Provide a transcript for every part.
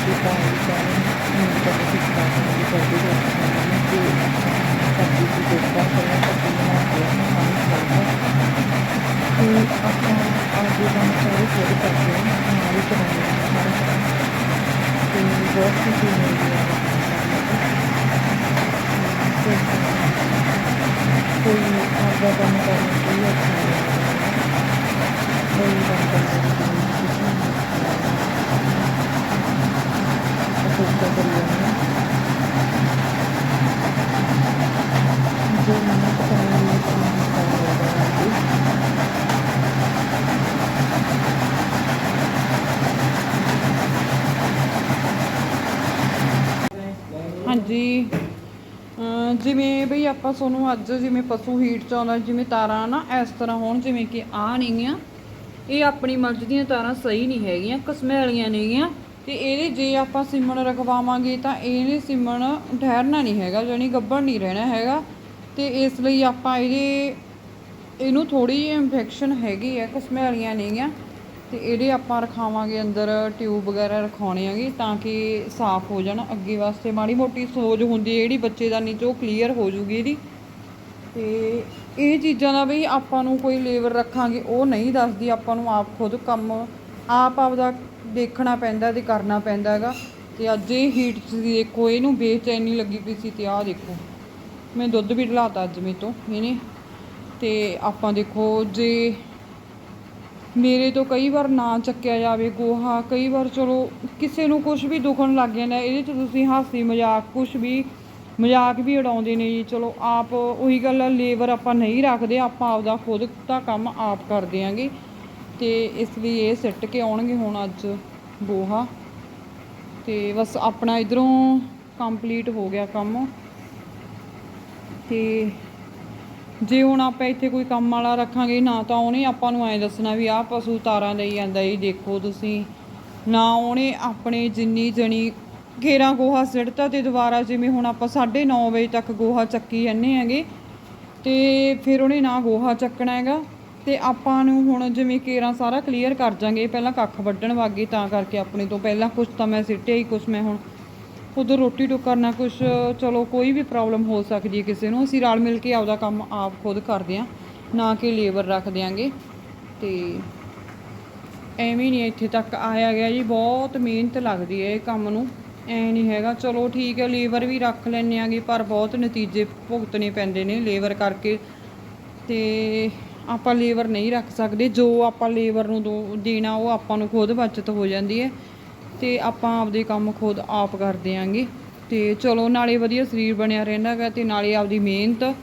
ਸ੍ਰੀ ਅਕਾਲ ਜੀ ਸਾਰਿਆਂ ਨੂੰ ਉਮੀਦ ਕਰਦਾ ਕਿ ਸਾਰੇ ਜੀ ਕਰਦੇ ਹੋਣਗੇ ਕਿ ਸਬਜ਼ੀ ਦੀ ਦੇਖਭਾਲ ਕਰਨਾ ਸਬਜ਼ੀ ਬਣਾ ਕੇ ਸਾਨੂੰ ਖਾਣਾ ਤੇ ਆਪਾਂ ਅੱਜ ਦਾ ਸਾਰੇ ਥੋੜੀ ਕਰਦੇ ਹਾਂ ਨਾਲ ਹੀ ਕਰਾਂਗੇ ਸਾਰੇ ਕੰਮ। ਤੇ ਬਹੁਤ ਖੁਸ਼ੀ ਮਿਲਦੀ ਹੈ ਤੇ ਕੋਈ ਆਪਦਾ ਕੰਮ ਕਰਨ ਕੋਈ ਅੱਛਾ ਨਹੀਂ ਲੱਗਦਾ ਕੋਈ ਕੰਮ ਕਰਨ ਦੀ ਖੁਸ਼ੀ ਨਹੀਂ ਅਸੋਚਾ ਕਰੀ ਜਾਂਦੇ ਹਾਂ ਜੋ ਮੈਨੂੰ ਪਤਾ ਨਹੀਂ ਹੈ ਕਿ ਮੈਂ ਕਰ ਰਿਹਾ ਹਾਂ ਹਾਂਜੀ ਅਮ ਜਿਵੇਂ ਬਈ ਆਪਾਂ ਤੁਹਾਨੂੰ ਅੱਜ ਜਿਵੇਂ ਪਸ਼ੂ ਹੀਟ ਚ ਆਉਂਦਾ ਜਿਵੇਂ ਤਾਰਾਂ ਨਾ ਇਸ ਤਰ੍ਹਾਂ ਹੋਣ, ਜਿਵੇਂ ਕਿ ਆ ਨੇਗੀਆਂ ਇਹ ਆਪਣੀ ਮਰਜ਼ੀ ਦੀਆਂ ਤਾਰਾਂ ਸਹੀ ਨਹੀਂ ਹੈਗੀਆਂ ਕਸਮੈਲੀਆਂ ਨੇਗੀਆਂ ਤੇ ਇਹਦੇ ਜੇ ਆਪਾਂ ਸਿਮਣ ਰਖਵਾਵਾਂਗੇ ਤਾਂ ਇਹਨੇ ਸਿਮਣ ਠਹਿਰਨਾ ਨਹੀਂ ਹੈਗਾ, ਜਾਣੀ ਗੱਭਣ ਨਹੀਂ ਰਹਿਣਾ ਹੈਗਾ, ਤੇ ਇਸ ਲਈ ਆਪਾਂ ਇਹਦੇ, ਇਹਨੂੰ ਥੋੜੀ ਜਿਹੀ ਇਨਫੈਕਸ਼ਨ ਹੈਗੀ ਹੈ ਕਸਮੈਲੀਆਂ ਨੇਗੀਆਂ ਤੇ ਇਹਦੇ ਆਪਾਂ ਰਖਾਵਾਂਗੇ ਅੰਦਰ ਟਿਊਬ ਵਗੈਰਾ ਰਖਾਉਣੇ ਆਗੇ ਤਾਂ ਕਿ ਸਾਫ਼ ਹੋ ਜਾਣ ਅੱਗੇ ਵਾਸਤੇ ਮਾੜੀ ਮੋਟੀ ਸੋਜ ਹੁੰਦੀ ਹੈ, ਜਿਹੜੀ ਬੱਚੇ ਦਾ ਨੀਚੇ ਉਹ ਕਲੀਅਰ ਹੋ ਜੂਗੀ ਇਹਦੀ। ਤੇ ਇਹ ਚੀਜ਼ਾਂ ਦਾ ਵੀ ਆਪਾਂ ਨੂੰ ਕੋਈ ਲੇਬਰ ਰੱਖਾਂਗੇ, ਉਹ ਨਹੀਂ ਦੱਸਦੀ, ਆਪਾਂ ਨੂੰ ਆਪ ਖੁਦ ਕੰਮ, ਆਪ ਆਪਦਾ ਦੇਖਣਾ ਪੈਂਦਾ ਤੇ ਕਰਨਾ ਪੈਂਦਾ ਹੈਗਾ। ਤੇ ਅੱਜ ਇਹ ਹੀਟ ਦੀ ਦੇਖੋ, ਇਹਨੂੰ ਬੇਚੈਨੀ ਲੱਗੀ ਪਈ ਸੀ ਤੇ ਆਹ ਦੇਖੋ। ਮੈਂ ਦੁੱਧ ਵੀ ਢਲਾਤਾ ਅੱਜ ਮੇ ਤੋਂ ਇਹਨੇ ਤੇ ਆਪਾਂ ਦੇਖੋ, ਜੇ ਮੇਰੇ ਤੋਂ ਕਈ ਵਾਰ ਨਾ ਚੱਕਿਆ ਜਾਵੇ ਗੋਹਾ, ਕਈ ਵਾਰ ਚਲੋ ਕਿਸੇ ਨੂੰ ਕੁਝ ਵੀ ਦੁਖਣ ਲੱਗ ਜਾਂਦਾ, ਇਹਦੇ 'ਚ ਤੁਸੀਂ ਹਾਸੀ, ਮਜ਼ਾਕ ਕੁਝ ਵੀ, ਮਜ਼ਾਕ ਵੀ ਉਡਾਉਂਦੇ ਨੇ ਜੀ। ਚਲੋ ਆਪ ਉਹੀ ਗੱਲ ਆ, ਲੇਬਰ ਆਪਾਂ ਨਹੀਂ ਰੱਖਦੇ, ਆਪਾਂ ਆਪਦਾ ਖੁਦ ਦਾ ਕੰਮ ਆਪ ਕਰਦੇ ਆਂਗੇ। ਤੇ ਇਸ ਲਈ ਇਹ ਸਿੱਟ ਕੇ ਆਉਣਗੇ ਹੁਣ ਅੱਜ ਗੋਹਾ। ਤੇ ਬਸ ਆਪਣਾ ਇਧਰੋਂ ਕੰਪਲੀਟ ਹੋ ਗਿਆ ਕੰਮ। ਤੇ ਜੇ ਹੁਣ ਆਪਾਂ ਇੱਥੇ ਕੋਈ ਕੰਮ ਵਾਲਾ ਰੱਖਾਂਗੇ ਨਾ ਤਾਂ ਉਹਨੇ ਆਪਾਂ ਨੂੰ ਐਂ ਦੱਸਣਾ ਵੀ ਆਹ ਪਸ਼ੂ ਤਾਰਾਂ ਲਈ ਜਾਂਦਾ ਜੀ, ਦੇਖੋ ਤੁਸੀਂ। ਨਾ ਉਹਨੇ ਆਪਣੇ ਜਿੰਨੀ ਜਣੀ ਘੇਰਾ ਗੋਹਾ ਸਿੱਟਤਾ ਤੇ ਦੁਬਾਰਾ ਜਿਵੇਂ ਹੁਣ ਆਪਾਂ 9:30 ਵਜੇ ਤੱਕ ਗੋਹਾ ਚੱਕੀ ਜਾਂਦੇ ਹੈਗੇ, ਤੇ ਫਿਰ ਉਹਨੇ ਨਾ ਗੋਹਾ ਚੱਕਣਾ ਹੈਗਾ। ਤੇ ਆਪਾਂ ਨੂੰ ਹੁਣ ਜਿਵੇਂ ਕੇਰਾਂ ਸਾਰਾ ਕਲੀਅਰ ਕਰ ਜਾਾਂਗੇ, ਪਹਿਲਾਂ ਕੱਖ ਵੱਢਣ ਵਾਗੀ ਤਾਂ ਕਰਕੇ ਆਪਣੇ ਤੋਂ ਪਹਿਲਾਂ ਕੁਝ ਤਾਂ ਮੈਂ ਸਿੱਟਿਆ ਹੀ ਕੁਝ ਮੈਂ ਹੁਣ ਉਧਰ ਰੋਟੀ ਟੁੱਕਰ ਨਾ ਕੁਝ ਚਲੋ ਕੋਈ ਵੀ ਪ੍ਰੋਬਲਮ ਹੋ ਸਕਦੀ ਹੈ ਕਿਸੇ ਨੂੰ, ਅਸੀਂ ਰਲ ਮਿਲ ਕੇ ਆਪਦਾ ਕੰਮ ਆਪ ਖੁਦ ਕਰਦੇ ਆ ਨਾ ਕਿ ਲੇਬਰ ਰੱਖ ਦਿਆਂਗੇ। ਤੇ ਐਵੇਂ ਨਹੀਂ ਇੱਥੇ ਤੱਕ ਆਇਆ ਗਿਆ ਜੀ, ਬਹੁਤ ਮਿਹਨਤ ਲੱਗਦੀ ਹੈ ਇਹ ਕੰਮ ਨੂੰ, ਐ ਨਹੀਂ ਹੈਗਾ। ਚਲੋ ਠੀਕ ਹੈ ਲੇਬਰ ਵੀ ਰੱਖ ਲੈਂਦੇ ਆਂਗੇ, ਪਰ ਬਹੁਤ ਨਤੀਜੇ ਭੁਗਤਣੇ ਪੈਂਦੇ ਨੇ ਲੇਬਰ ਕਰਕੇ। ਤੇ ਆਪਾਂ ਲੇਬਰ ਨਹੀਂ ਰੱਖ ਸਕਦੇ, ਜੋ ਆਪਾਂ ਲੇਬਰ ਨੂੰ ਦੋ- ਦੇਣਾ ਉਹ ਆਪਾਂ ਨੂੰ ਖੁਦ ਬਚਤ ਹੋ ਜਾਂਦੀ ਹੈ। ਤੇ ਆਪਾਂ ਆਪਦੇ ਕੰਮ ਖੁਦ ਆਪ ਕਰਦੇ ਆਂਗੇ ਤੇ ਚਲੋ, ਨਾਲੇ ਵਧੀਆ ਸਰੀਰ ਬਣਿਆ ਰਹਿੰਦਾ ਗਾ ਤੇ ਨਾਲੇ ਆਪਦੀ ਮਿਹਨਤ।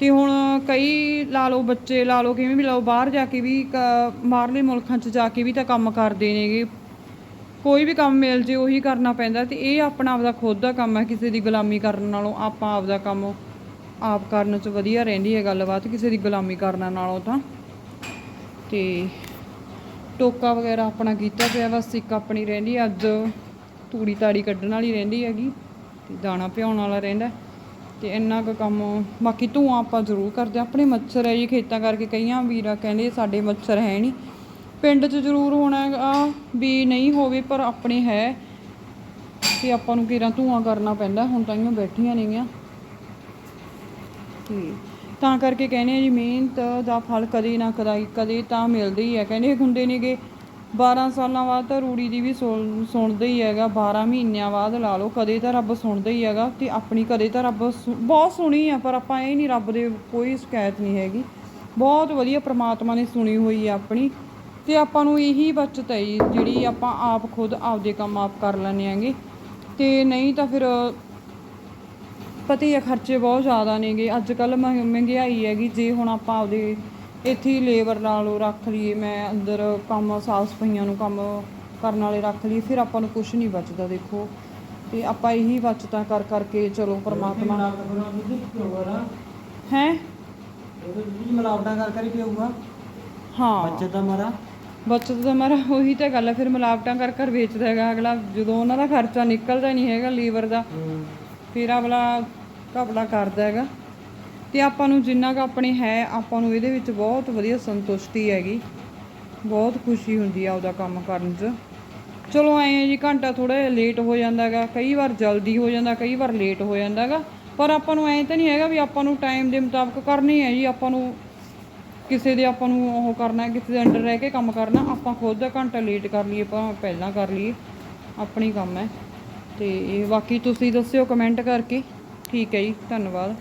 ਤੇ ਹੁਣ ਕਈ ਲਾ ਲਓ ਬੱਚੇ, ਲਾ ਲਓ ਕਿਵੇਂ ਵੀ ਲਾਓ, ਬਾਹਰ ਜਾ ਕੇ ਵੀ ਕ- ਬਾਹਰਲੇ ਮੁਲਕਾਂ 'ਚ ਜਾ ਕੇ ਵੀ ਤਾਂ ਕੰਮ ਕਰਦੇ ਨੇਗੇ। ਕੋਈ ਵੀ ਕੰਮ ਮਿਲ ਜੇ, ਉਹੀ ਕਰਨਾ ਪੈਂਦਾ ਤੇ ਇਹ ਆਪਣਾ ਆਪਦਾ ਖੁਦ ਦਾ ਕੰਮ ਹੈ, ਕਿਸੇ ਦੀ ਗੁਲਾਮੀ ਕਰਨ ਨਾਲੋਂ ਆਪਾਂ ਆਪਦਾ ਕੰਮ ਆਪ ਕਰਨ 'ਚ ਵਧੀਆ ਰਹਿੰਦੀ ਹੈ ਗੱਲਬਾਤ, ਕਿਸੇ ਦੀ ਗੁਲਾਮੀ ਕਰਨ ਨਾਲੋਂ ਤਾਂ। ਤੇ ਟੋਕਾ ਵਗੈਰਾ ਆਪਣਾ ਕੀਤਾ ਪਿਆ ਬਸ ਇੱਕ ਆਪਣੀ ਰਹਿੰਦੀ ਅੱਜ ਤੂੜੀ ਤਾੜੀ ਕੱਢਣ ਵਾਲੀ ਰਹਿੰਦੀ ਹੈਗੀ ਤੇ ਦਾਣਾ ਪਿਆਉਣ ਵਾਲਾ ਰਹਿੰਦਾ। ਤੇ ਇੰਨਾ ਕੁ ਕੰਮ, ਬਾਕੀ ਧੂਆਂ ਆਪਾਂ ਜ਼ਰੂਰ ਕਰਦੇ ਹਾਂ। ਆਪਣੇ ਮੱਛਰ ਹੈ ਜੀ, ਖੇਤਾਂ ਕਰਕੇ ਕਈਆਂ ਵੀਰਾ ਕਹਿੰਦੇ ਸਾਡੇ ਮੱਛਰ ਹੈ ਨਹੀਂ। ਪਿੰਡ 'ਚ ਜ਼ਰੂਰ ਹੋਣਾ ਹੈਗਾ ਵੀ ਨਹੀਂ ਹੋਵੇ, ਪਰ ਆਪਣੇ ਹੈ। ਤੇ ਆਪਾਂ ਨੂੰ ਕਿਰਾਂ ਧੂਆਂ ਕਰਨਾ ਪੈਂਦਾ, ਹੁਣ ਤਾਂ ਬੈਠੀਆਂ ਨੇਗੀਆਂ। ਤੇ ਤਾਂ ਕਰਕੇ ਕਹਿੰਦੇ ਆ ਜੀ ਮਿਹਨਤ ਦਾ ਫਲ ਕਦੇ ਨਾ ਕਦਾਈ ਕਦੇ ਤਾਂ ਮਿਲਦਾ ਹੀ ਹੈ ਕਹਿੰਦੇ ਹੁੰਦੇ ਨੇਗੇ 12 ਸਾਲਾਂ ਬਾਅਦ ਤਾਂ ਰੂੜੀ ਦੀ ਵੀ ਸੁਣ- ਸੁਣਦਾ ਹੀ ਹੈਗਾ 12 ਮਹੀਨਿਆਂ ਬਾਅਦ ਲਾ ਲਓ ਕਦੇ ਤਾਂ ਰੱਬ ਸੁਣਦਾ ਹੀ ਹੈਗਾ ਤੇ ਆਪਣੀ ਕਦੇ ਤਾਂ ਰੱਬ ਸੁ- ਬਹੁਤ ਸੁਣੀ ਆ ਪਰ ਆਪਾਂ ਇਹ ਨਹੀਂ ਰੱਬ ਦੇ ਕੋਈ ਸ਼ਿਕਾਇਤ ਨਹੀਂ ਹੈਗੀ। ਬਹੁਤ ਵਧੀਆ ਪ੍ਰਮਾਤਮਾ ਨੇ ਸੁਣੀ ਹੋਈ ਹੈ ਆਪਣੀ ਤੇ ਆਪਾਂ ਨੂੰ ਇਹੀ ਬਚਤ ਹੈ ਜੀ, ਜਿਹੜੀ ਆਪਾਂ ਆਪ ਖੁਦ ਆਪਦੇ ਕੰਮ ਆਪ ਕਰ ਲੈਂਦੇ ਆਂਗੇ ਤੇ ਨਹੀਂ ਤਾਂ ਫਿਰ ਪਤਾ ਹੀ ਹੈ ਖਰਚੇ ਬਹੁਤ ਜ਼ਿਆਦਾ ਨੇਗੇ। ਅੱਜ ਕੱਲ ਮਹਿੰਗਾਈ ਹੈਗੀ, ਜੇ ਹੁਣ ਆਪਾਂ ਆਪਦੇ ਇੱਥੇ ਹੀ ਲੇਬਰ ਨਾਲੋਂ ਰੱਖ ਲਈਏ, ਮੈਂ ਅੰਦਰ ਕੰਮ, ਸਾਫ਼ ਸਫਾਈਆਂ ਨੂੰ ਕੰਮ ਕਰਨ ਵਾਲੇ ਰੱਖ ਲਈਏ, ਫਿਰ ਆਪਾਂ ਨੂੰ ਕੁਝ ਨਹੀਂ ਬਚਦਾ, ਦੇਖੋ। ਤੇ ਆਪਾਂ ਇਹੀ ਬਚਤਾਂ ਕਰ, ਕਰਕੇ ਚਲੋ ਪਰਮਾਤਮਾ ਹੈ? ਮਿਲਾਵਟਾਂ ਕਰ ਕਰ ਪੀਊਗਾ ਹਾਂ। ਬੱਚੇ ਦਾ ਮਾਰਾ ਬਚਤ ਦਾ ਮਾਰਾ ਉਹੀ ਤਾਂ ਗੱਲ ਹੈ ਫਿਰ ਮਿਲਾਵਟਾਂ ਕਰ ਕਰ ਵੇਚਦਾ ਹੈਗਾ, ਅਗਲਾ ਜਦੋਂ ਉਹਨਾਂ ਦਾ ਖਰਚਾ ਨਿਕਲਦਾ ਨਹੀਂ ਹੈਗਾ ਲੀਵਰ ਦਾ। ਫਿਰ ਅਗਲਾ ਘਪਲਾ ਕਰਦਾ ਹੈਗਾ। ਤੇ ਆਪਾਂ ਨੂੰ ਜਿੰਨਾ ਕੁ ਆਪਣੇ ਹੈ, ਆਪਾਂ ਨੂੰ ਇਹਦੇ ਵਿੱਚ ਬਹੁਤ ਵਧੀਆ ਸੰਤੁਸ਼ਟੀ ਹੈਗੀ। ਬਹੁਤ ਖੁਸ਼ੀ ਹੁੰਦੀ ਆ ਉਹਦਾ ਕੰਮ ਕਰਨ 'ਚ। ਚਲੋ ਐਂ ਜੀ, ਘੰਟਾ ਥੋੜਾ ਜਿਹਾ ਲੇਟ ਹੋ ਜਾਂਦਾ ਹੈਗਾ। ਕਈ ਵਾਰ ਜਲਦੀ ਹੋ ਜਾਂਦਾ, ਕਈ ਵਾਰ ਲੇਟ ਹੋ ਜਾਂਦਾ ਹੈਗਾ। ਪਰ ਆਪਾਂ ਨੂੰ ਐਂ ਤਾਂ ਨਹੀਂ ਹੈਗਾ ਵੀ ਆਪਾਂ ਨੂੰ ਟਾਈਮ ਦੇ ਮੁਤਾਬਕ ਕਰਨੀ ਹੈ ਜੀ, ਆਪਾਂ ਨੂੰ ਕਿਸੇ ਦੇ ਆਪਾਂ ਨੂੰ ਉਹ ਕਰਨਾ ਕਿਸੇ ਦੇ ਅੰਡਰ ਰਹਿ ਕੇ ਕੰਮ ਕਰਨਾ, ਆਪਾਂ ਖੁਦ ਘੰਟਾ ਲੇਟ ਕਰ ਲਈਏ ਭਾਵੇਂ ਪਹਿਲਾਂ ਕਰ ਲਈਏ। ਆਪਣੀ ਕੰਮ ਹੈ। ਤੇ ਬਾਕੀ ਤੁਸੀਂ ਦੱਸਿਓ ਕਮੈਂਟ ਕਰਕੇ। ਠੀਕ ਹੈ ਜੀ ਧੰਨਵਾਦ।